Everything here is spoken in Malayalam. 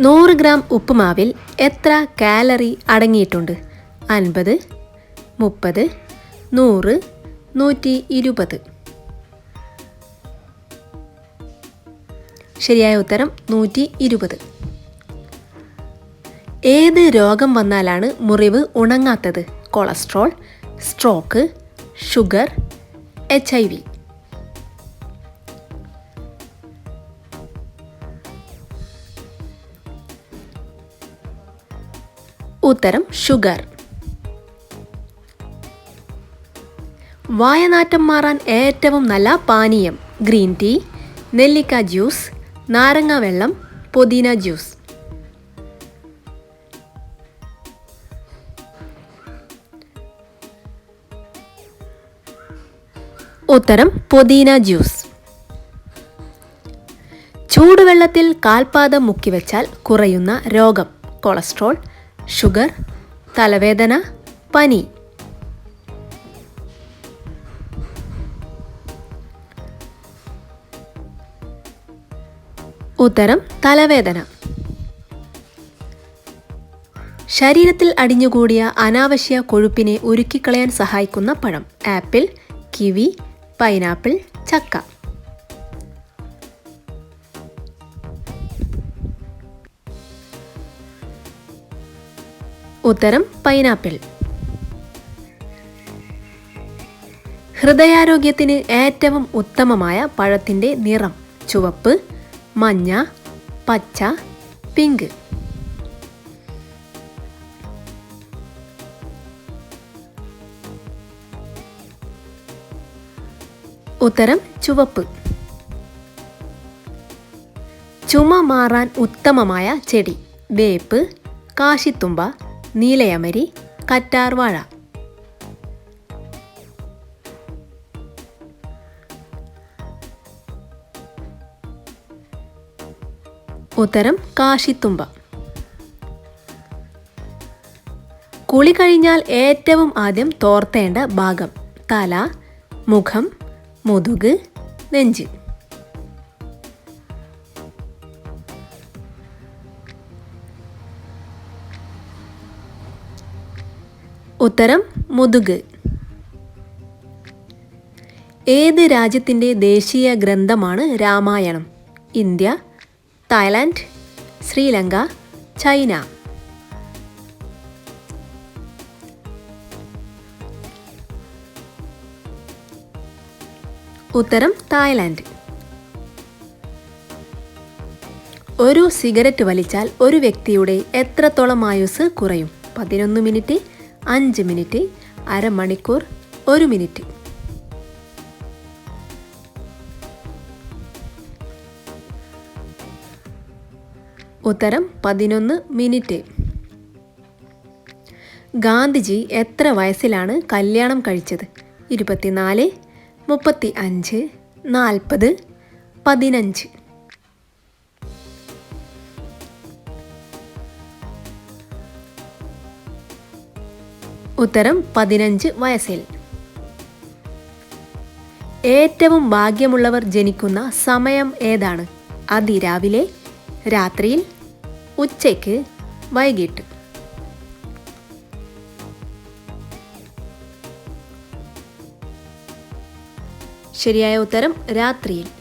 നൂറ് ഗ്രാം ഉപ്പുമാവിൽ എത്ര കാലറി അടങ്ങിയിട്ടുണ്ട്? അൻപത് മുപ്പത് നൂറ് നൂറ്റി ഇരുപത്. ശരിയായ ഉത്തരം നൂറ്റി ഇരുപത്. ഏത് രോഗം വന്നാലാണ് മുറിവ് ഉണങ്ങാത്തത്? Cholesterol stroke sugar H I V. ഉത്തരം ഷുഗർ. വായനാറ്റം മാറാൻ ഏറ്റവും നല്ല പാനീയം ഗ്രീൻ ടീ നെല്ലിക്ക ജ്യൂസ് നാരങ്ങ വെള്ളം പുതിന ജ്യൂസ്. ഉത്തരം പുതിന ജ്യൂസ്. ചൂടുവെള്ളത്തിൽ കാൽപാദം മുക്കിവെച്ചാൽ കുറയുന്ന രോഗം കൊളസ്ട്രോൾ ഷുഗർ തലവേദന പനി. ഉത്തരം തലവേദന. ശരീരത്തിൽ അടിഞ്ഞുകൂടിയ അനാവശ്യ കൊഴുപ്പിനെ ഉരുക്കിക്കളയാൻ സഹായിക്കുന്ന പഴം. ആപ്പിൾ കിവി പൈനാപ്പിൾ ചക്ക. ഉത്തരം പൈനാപ്പിൾ. ഹൃദയാരോഗ്യത്തിന് ഏറ്റവും ഉത്തമമായ പഴത്തിന്റെ നിറം ചുവപ്പ് മഞ്ഞ പച്ച പിങ്ക്. ഉത്തരം ചുവപ്പ്. ചുമ മാറാൻ ഉത്തമമായ ചെടി വേപ്പ് കാശിത്തുമ്പ നീലയമരി കറ്റാർവാഴ ഉത്തരം കാശിത്തുമ്പ. കുളി കഴിഞ്ഞാൽ ഏറ്റവും ആദ്യം തോർത്തേണ്ട ഭാഗം തല മുഖം മുതുക് നെഞ്ച്. ഉത്തരം മുതുക്. ഏത് രാജ്യത്തിന്റെ ദേശീയ ഗ്രന്ഥമാണ് Ramayanam? India Thailand Sri Lanka China. ഉത്തരം തായ്ലാൻഡ്. ഒരു സിഗരറ്റ് വലിച്ചാൽ ഒരു വ്യക്തിയുടെ എത്രത്തോളം ആയുസ് കുറയും? പതിനൊന്ന് മിനിറ്റ് അഞ്ച് മിനിറ്റ് അരമണിക്കൂർ ഒരു മിനിറ്റ്. ഉത്തരം പതിനൊന്ന് മിനിറ്റ്. ഗാന്ധിജി എത്ര വയസ്സിലാണ് കല്യാണം കഴിച്ചത്? ഇരുപത്തിനാല് മുപ്പത്തി അഞ്ച് നാൽപ്പത് പതിനഞ്ച്. ഉത്തരം പതിനഞ്ച് വയസ്സിൽ. ഏറ്റവും ഭാഗ്യമുള്ളവർ ജനിക്കുന്ന സമയം ഏതാണ്? അതിരാവിലെ രാത്രിയിൽ ഉച്ചയ്ക്ക് വൈകിട്ട്. ശരിയായ ഉത്തരം രാത്രിയിൽ.